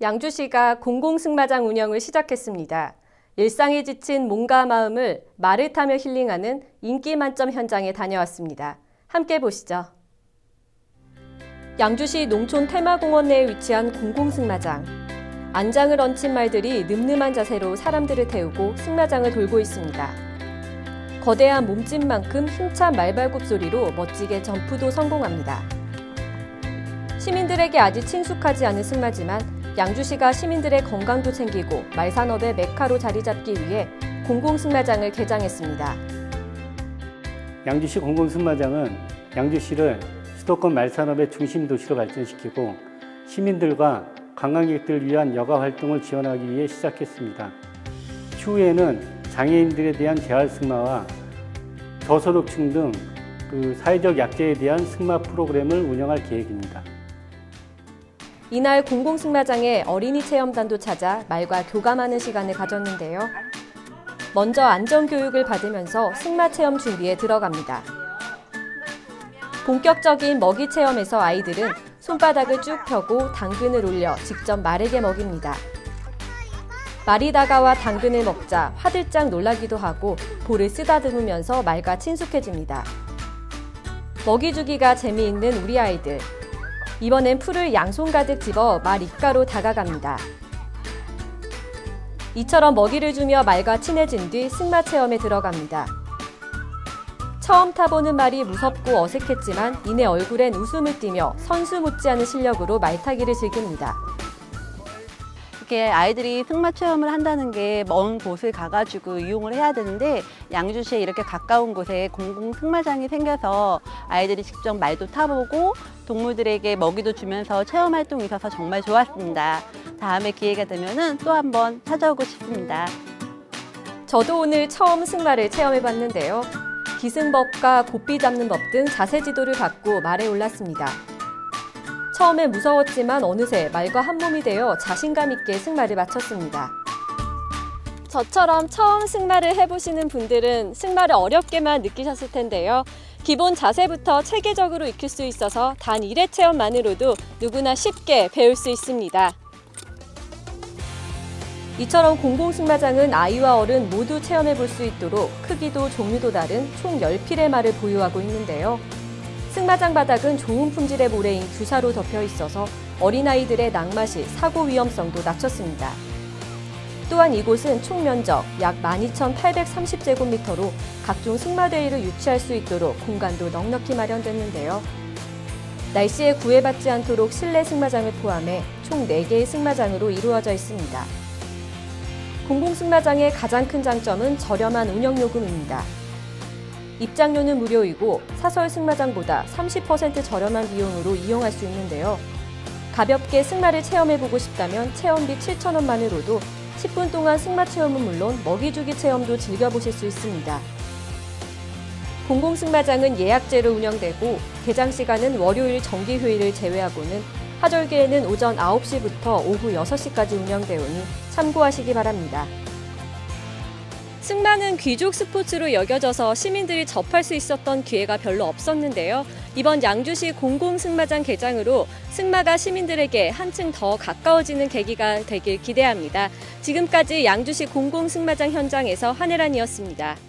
양주시가 공공승마장 운영을 시작했습니다. 일상에 지친 몸과 마음을 말을 타며 힐링하는 인기 만점 현장에 다녀왔습니다. 함께 보시죠. 양주시 농촌 테마공원 내에 위치한 공공승마장. 안장을 얹힌 말들이 늠름한 자세로 사람들을 태우고 승마장을 돌고 있습니다. 거대한 몸집만큼 힘찬 말발굽 소리로 멋지게 점프도 성공합니다. 시민들에게 아직 친숙하지 않은 승마지만 양주시가 시민들의 건강도 챙기고 말산업의 메카로 자리 잡기 위해 공공승마장을 개장했습니다. 양주시 공공승마장은 양주시를 수도권 말산업의 중심 도시로 발전시키고 시민들과 관광객들을 위한 여가 활동을 지원하기 위해 시작했습니다. 추후에는 장애인들에 대한 재활 승마와 저소득층 등 그 사회적 약자에 대한 승마 프로그램을 운영할 계획입니다. 이날 공공승마장에 어린이 체험단도 찾아 말과 교감하는 시간을 가졌는데요. 먼저 안전교육을 받으면서 승마 체험 준비에 들어갑니다. 본격적인 먹이 체험에서 아이들은 손바닥을 쭉 펴고 당근을 올려 직접 말에게 먹입니다. 말이 다가와 당근을 먹자 화들짝 놀라기도 하고 볼을 쓰다듬으면서 말과 친숙해집니다. 먹이 주기가 재미있는 우리 아이들. 이번엔 풀을 양손 가득 집어 말 입가로 다가갑니다. 이처럼 먹이를 주며 말과 친해진 뒤 승마 체험에 들어갑니다. 처음 타보는 말이 무섭고 어색했지만 이내 얼굴엔 웃음을 띠며 선수 못지않은 실력으로 말타기를 즐깁니다. 이렇게 아이들이 승마 체험을 한다는 게 먼 곳을 가가지고 이용을 해야 되는데 양주시에 이렇게 가까운 곳에 공공 승마장이 생겨서 아이들이 직접 말도 타보고 동물들에게 먹이도 주면서 체험 활동이 있어서 정말 좋았습니다. 다음에 기회가 되면은 또 한번 찾아오고 싶습니다. 저도 오늘 처음 승마를 체험해 봤는데요. 기승법과 고삐 잡는 법 등 자세 지도를 받고 말에 올랐습니다. 처음에 무서웠지만 어느새 말과 한 몸이 되어 자신감 있게 승마를 마쳤습니다. 저처럼 처음 승마를 해보시는 분들은 승마를 어렵게만 느끼셨을 텐데요. 기본 자세부터 체계적으로 익힐 수 있어서 단 1회 체험만으로도 누구나 쉽게 배울 수 있습니다. 이처럼 공공승마장은 아이와 어른 모두 체험해 볼 수 있도록 크기도 종류도 다른 총 10필의 말을 보유하고 있는데요. 승마장 바닥은 좋은 품질의 모래인 규사로 덮여 있어서 어린아이들의 낭맛이 사고 위험성도 낮췄습니다. 또한 이곳은 총 면적 약 12,830제곱미터로 각종 승마대회를 유치할 수 있도록 공간도 넉넉히 마련됐는데요. 날씨에 구애받지 않도록 실내 승마장을 포함해 총 4개의 승마장으로 이루어져 있습니다. 공공승마장의 가장 큰 장점은 저렴한 운영요금입니다. 입장료는 무료이고 사설 승마장보다 30% 저렴한 비용으로 이용할 수 있는데요. 가볍게 승마를 체험해보고 싶다면 체험비 7,000원만으로도 10분 동안 승마 체험은 물론 먹이주기 체험도 즐겨보실 수 있습니다. 공공승마장은 예약제로 운영되고 개장 시간은 월요일 정기휴일을 제외하고는 하절기에는 오전 9시부터 오후 6시까지 운영되오니 참고하시기 바랍니다. 승마는 귀족 스포츠로 여겨져서 시민들이 접할 수 있었던 기회가 별로 없었는데요. 이번 양주시 공공승마장 개장으로 승마가 시민들에게 한층 더 가까워지는 계기가 되길 기대합니다. 지금까지 양주시 공공승마장 현장에서 한혜란이었습니다.